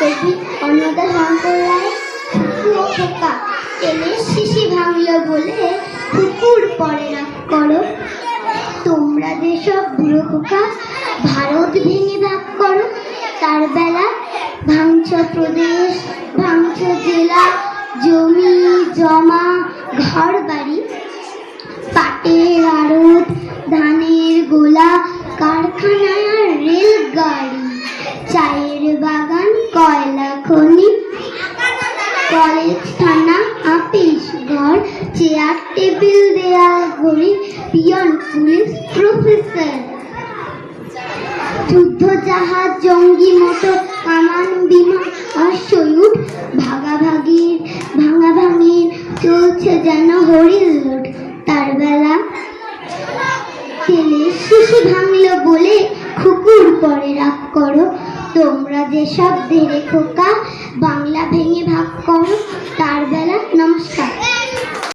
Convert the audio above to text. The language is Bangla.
কবি অন্নদা শঙ্কর রায় কুকুর খোকা তেলের শিশি ভাঙলো বলে কুকুর পরে রাগ করো। তোমরা যেসব বুড়ো খোকা ভারত ভেঙে ভাগ করো, তার বেলা ভাঙছ প্রদেশ, ভাঙছ জেলা, জমি, জমা, ঘর বাড়ি, পাটের আড়ত, ধানের গোলা, কারখানায় আর রেলগাড়ি। কলেজ থানা, আপিস ঘর, চেয়ার, টেবিল দেয়াল ঘড়ি পিয়ন, পুলিশ, প্রফেসর। যুদ্ধ জাহাজ জঙ্গি মোটর, কামান, বিমান সৈয়দ ভাগাভাগির, ভাঙাভাঙির চলছে যেন হরিণ লুট। তার বেলা তেলে শিশি ভাঙলো বলে খুকুর পরে রাগ করো। তোমরা যেসব ধেরে খোকা, বাংলা কম তার বেলা নমস্কার।